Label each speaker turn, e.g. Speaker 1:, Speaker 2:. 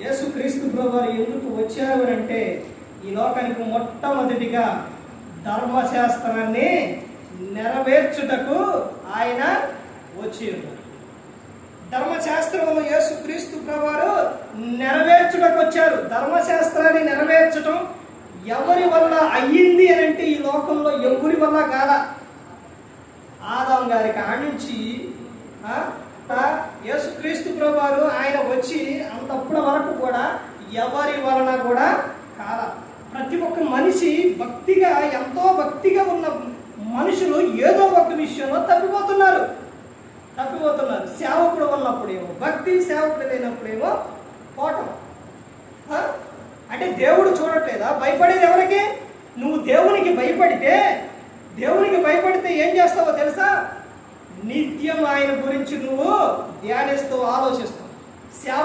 Speaker 1: యేసుక్రీస్తు ప్రభువారు ఎందుకు వచ్చారు అని అంటే ఈ లోకానికి మొట్టమొదటిగా ధర్మశాస్త్రాన్ని నెరవేర్చుటకు ఆయన వచ్చి ఉన్నారు ధర్మశాస్త్రమును యేసుక్రీస్తు ప్రభువారు నెరవేర్చుటకు వచ్చారు. ధర్మశాస్త్రాన్ని నెరవేర్చటం ఎవరి వల్ల అయ్యింది అని అంటే ఈ లోకంలో ఎవరి వల్ల కాదా ఆదాం గారి కాడి నుంచి ప్రభువారు ఆయన వచ్చి అంతప్పటి వరకు కూడా ఎవరి వలన కూడా కాల. ప్రతి ఒక్క మనిషి భక్తిగా ఎంతో భక్తిగా ఉన్న మనుషులు ఏదో ఒక విషయంలో తప్పిపోతున్నారు. తప్పిపోతున్నారు. సేవకుడు ఉన్నప్పుడేమో భక్తి సేవకుడు లేనప్పుడేమో పోవటం అంటే దేవుడు చూడట్లేదా? భయపడేది ఎవరికి? నువ్వు దేవునికి భయపడితే దేవునికి భయపడితే ఏం చేస్తావో తెలుసా? నిత్యం ఆయన గురించి నువ్వు ధ్యానిస్తూ ఆలోచిస్తావు. సేవ